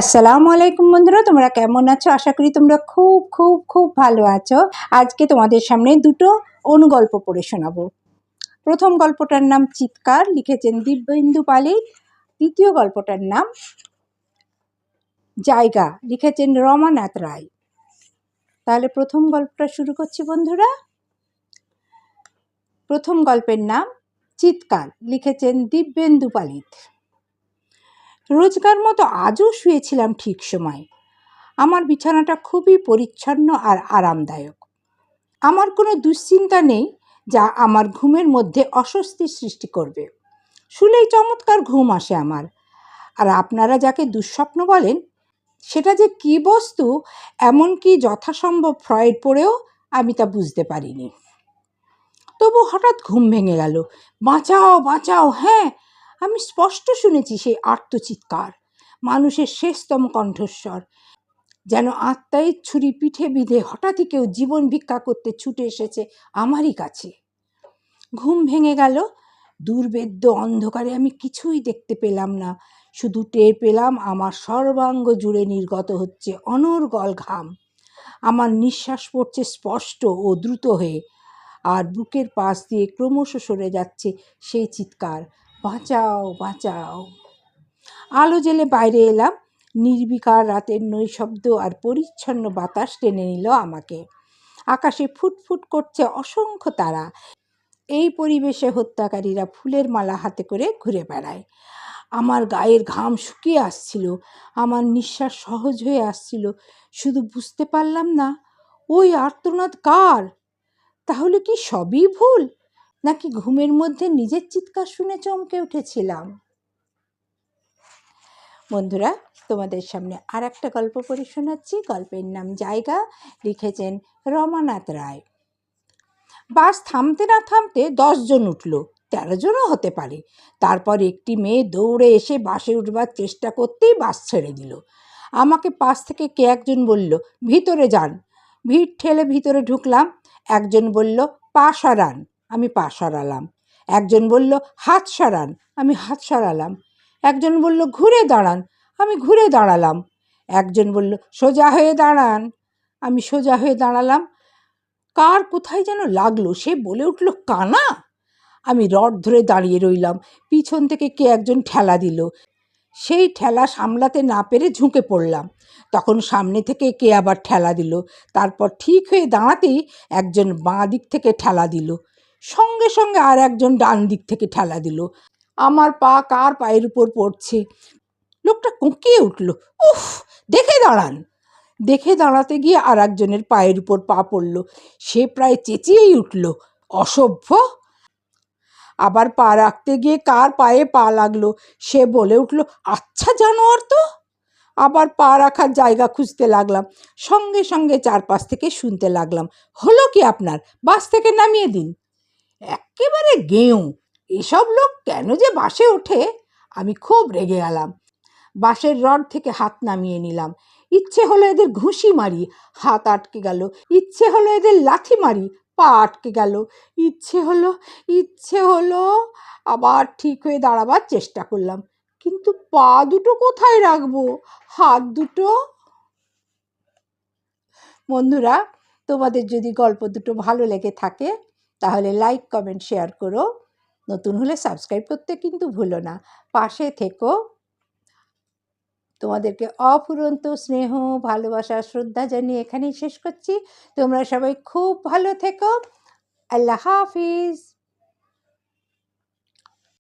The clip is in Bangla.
আসসালামু আলাইকুম বন্ধুরা, তোমরা কেমন আছো? আশা করি তোমরা খুব খুব খুব ভালো আছো। আজকে তোমাদের সামনে দুটো অনুগল্প পড়ে শোনাবো। প্রথম গল্পটার নাম চিৎকার, লিখেছেন দিব্যেন্দু পালিত দ্বিতীয় গল্পটার নাম জায়গা, লিখেছেন রমানাথ রায়। তাহলে প্রথম গল্পটা শুরু করছি বন্ধুরা। প্রথম গল্পের নাম চিৎকার, লিখেছেন দিব্যেন্দু পালিত রোজকার মতো আজও শুয়েছিলাম ঠিক সময়। আমার বিছানাটা খুবই পরিচ্ছন্ন আর আরামদায়ক। আমার কোনো দুশ্চিন্তা নেই যা আমার ঘুমের মধ্যে অস্বস্তি সৃষ্টি করবে। শুলেই চমৎকার ঘুম আসে আমার। আর আপনারা যাকে দুঃস্বপ্ন বলেন, সেটা যে কী বস্তু এমনকি যথাসম্ভব ফ্রয়েড পড়েও আমি তা বুঝতে পারিনি। তবু হঠাৎ ঘুম ভেঙে গেল। বাঁচাও বাঁচাও হ্যাঁ আমি স্পষ্ট শুনেছি সেই আর্তচিৎকার মানুষের শেষতম কণ্ঠস্বর। যেন আত্মাই ছুরি পিঠে বিঁধে হঠাৎই কেউ জীবন ভিক্ষা করতে ছুটে এসেছে আমারই কাছে। ঘুম ভেঙে গেল, দুর্বেদ্য অন্ধকারে আমি কিছুই দেখতে পেলাম না। শুধু টের পেলাম আমার সর্বাঙ্গ জুড়ে নির্গত হচ্ছে অনর্গল ঘাম। আমার নিঃশ্বাস পড়ছে স্পষ্ট ও দ্রুত হয়ে, আর বুকের পাশ দিয়ে ক্রমশ সরে যাচ্ছে সেই চিৎকার। বাঁচাও বাঁচাও। আলো জেলে বাইরে এলাম। নির্বিকার রাতের নৈশব্দ আর পরিচ্ছন্ন বাতাস টেনে নিল আমাকে। আকাশে ফুটফুট করছে অসংখ্য তারা। এই পরিবেশে হত্যাকারীরা ফুলের মালা হাতে করে ঘুরে বেড়ায়। আমার গায়ের ঘাম শুকিয়ে আসছিল। আমার নিঃশ্বাস সহজ হয়ে আসছিল। শুধু বুঝতে পারলাম না, ওই আর্তনাদ কার? তাহলে কি সবই ভুল? নাকি ঘুমের মধ্যে নিজের চিৎকার শুনে চমকে উঠেছিলাম? বন্ধুরা, তোমাদের সামনে আর একটা গল্প পড়ে শোনাচ্ছি। গল্পের নাম জায়গা, লিখেছেন রমানাথ রায়। বাস থামতে না থামতে দশজন উঠল, তেরো জনও হতে পারে। তারপর একটি মেয়ে দৌড়ে এসে বাসে উঠবার চেষ্টা করতেই বাস ছেড়ে দিল। আমাকে পাশ থেকে কে একজন বলল, ভিতরে যান। ভিড় ঠেলে ভিতরে ঢুকলাম। একজন বলল পা সরান আমি পা সরালাম। একজন বলল, হাত সরান। আমি হাত সরালাম। একজন বলল, ঘুরে দাঁড়ান। আমি ঘুরে দাঁড়ালাম। একজন বলল, সোজা হয়ে দাঁড়ান। আমি সোজা হয়ে দাঁড়ালাম। কার কোথায় যেন লাগল, সে বলে উঠল, কানা? আমি রড ধরে দাঁড়িয়ে রইলাম। পিছন থেকে কে একজন ঠেলা দিল। সেই ঠেলা সামলাতে না পেরে ঝুঁকে পড়লাম। তখন সামনে থেকে কে আবার ঠেলা দিল। তারপর ঠিক হয়ে দাঁড়াতেই একজন বাঁ দিক থেকে ঠেলা দিল। সঙ্গে সঙ্গে আর একজন ডান দিক থেকে ঠেলা দিল। আমার পা কার পায়ের উপর পড়ছে? লোকটা কুঁকিয়ে উঠল, উফ, দেখে দাঁড়ান। দেখে দাঁড়াতে গিয়ে আর একজনের পায়ের উপর পা পড়ল। সে প্রায় চেঁচিয়েই উঠল, অসভ্য? আবার পা রাখতে গিয়ে কার পায়ে পা লাগল? সে বলে উঠল আচ্ছা জানোয়ার তো। আবার পা রাখার জায়গা খুঁজতে লাগলাম, সঙ্গে সঙ্গে চারপাশ থেকে শুনতে লাগলাম, হলো কি আপনার? বাস থেকে নামিয়ে দিন। একেবারে গেঁয়ো। এসব লোক কেন যে বাসে ওঠে, আমি খুব রেগে গেলাম। বাসের রড থেকে হাত নামিয়ে নিলাম। ইচ্ছে হলো এদের ঘুষি মারি, হাত আটকে গেল। ইচ্ছে হলো এদের লাথি মারি, পা আটকে গেল। ইচ্ছে হলো ইচ্ছে হলো আবার ঠিক হয়ে দাঁড়াবার চেষ্টা করলাম। কিন্তু পা দুটো কোথায় রাখব? হাত দুটো? বন্ধুরা, তোমাদের যদি গল্প দুটো ভালো লেগে থাকে তাহলে লাইক কমেন্ট শেয়ার করো। নতুন হলে সাবস্ক্রাইব করতে কিন্তু ভুলো না। পাশে থেকো। তোমাদেরকে অফুরন্ত স্নেহ, ভালোবাসা, শ্রদ্ধা জানিয়ে এখানেই শেষ করছি। তোমরা সবাই খুব ভালো থেকো। আল্লাহ হাফিজ।